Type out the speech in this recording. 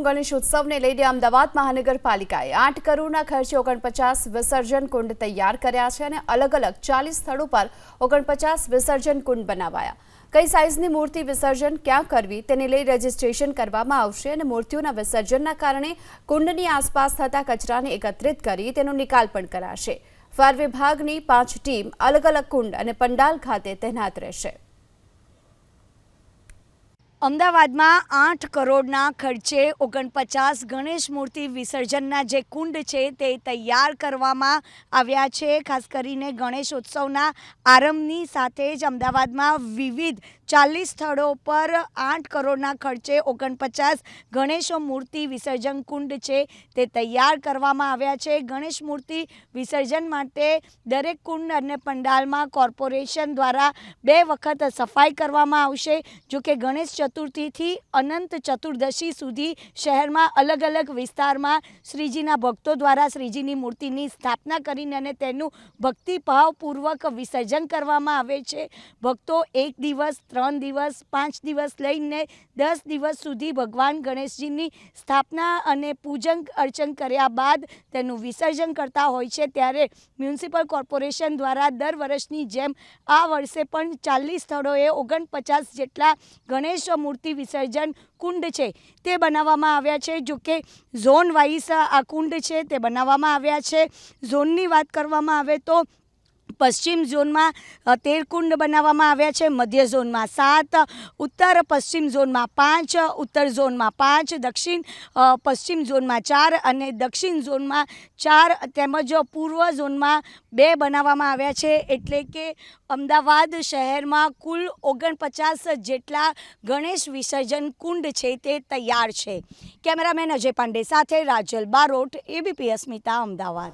વર્ષનું ગણેશ ઉત્સવને લઈને અમદાવાદ મહાનગરપાલિકાએ આઠ કરોડના ખર્ચે ઓગણપચાસ વિસર્જન કુંડ તૈયાર કર્યા છે અને અલગ અલગ ચાલીસ સ્થળો પર ઓગણપચાસ વિસર્જન કુંડ બનાવાયા. કઈ સાઇઝની મૂર્તિ વિસર્જન ક્યાં કરવી તેને લઈ રજીસ્ટ્રેશન કરવામાં આવશે અને મૂર્તિઓના વિસર્જનના કારણે કુંડની આસપાસ થતા કચરાને એકત્રિત કરી તેનો નિકાલ પણ કરાશે. ફાયર વિભાગની પાંચ ટીમ અલગ અલગ કુંડ અને પંડાલ ખાતે તૈનાત રહેશે. અમદાવાદમાં આઠ કરોડના ખર્ચે ઓગણપચાસ ગણેશ મૂર્તિ વિસર્જનના જે કુંડ છે તે તૈયાર કરવામાં આવ્યા છે. ખાસ કરીને ગણેશ ઉત્સવના આરંભની સાથે જ અમદાવાદમાં વિવિધ ચાલીસ સ્થળો પર આઠ કરોડના ખર્ચે ઓગણપચાસ ગણેશ મૂર્તિ વિસર્જન કુંડ છે તે તૈયાર કરવામાં આવ્યા છે. ગણેશ મૂર્તિ વિસર્જન માટે દરેક કુંડ અને પંડાલમાં કોર્પોરેશન દ્વારા બે વખત સફાઈ કરવામાં આવશે. જો કે ગણેશ ચતુર્થીથી અનંત ચતુર્દશી સુધી શહેરમાં અલગ અલગ વિસ્તારમાં શ્રીજીના ભક્તો દ્વારા શ્રીજીની મૂર્તિની સ્થાપના કરીને અને તેનું ભક્તિભાવપૂર્વક વિસર્જન કરવામાં આવે છે. ભક્તો એક દિવસ, ત્રણ દિવસ, પાંચ દિવસ લઈને દસ દિવસ સુધી ભગવાન ગણેશજીની સ્થાપના અને પૂજન અર્ચન કર્યા બાદ તેનું વિસર્જન કરતા હોય છે. ત્યારે મ્યુનિસિપલ કોર્પોરેશન દ્વારા દર વર્ષની જેમ આ વર્ષે પણ ચાલીસ સ્થળોએ ઓગણપચાસ જેટલા ગણેશ મૂર્તિ વિસર્જન કુંડ છે. તે બનાવવામાં આવ્યા છે. જો કે ઝોન વાઇઝ આ કુંડ છે તે બનાવવામાં આવ્યા છે. ઝોનની વાત કરવામાં આવે તો પશ્ચિમ ઝોનમાં તેર કુંડ બનાવવામાં આવ્યા છે, મધ્ય ઝોનમાં સાત, ઉત્તર પશ્ચિમ ઝોનમાં પાંચ, ઉત્તર ઝોનમાં પાંચ, દક્ષિણ પશ્ચિમ ઝોનમાં ચાર અને દક્ષિણ ઝોનમાં ચાર તેમજ પૂર્વ ઝોનમાં બે બનાવવામાં આવ્યા છે. એટલે કે અમદાવાદ શહેરમાં કુલ ઓગણપચાસ જેટલા ગણેશ વિસર્જન કુંડ છે તે તૈયાર છે. કેમેરામેન અજય પાંડે સાથે રાજલ બારોટ, એબીપી અસ્મિતા, અમદાવાદ.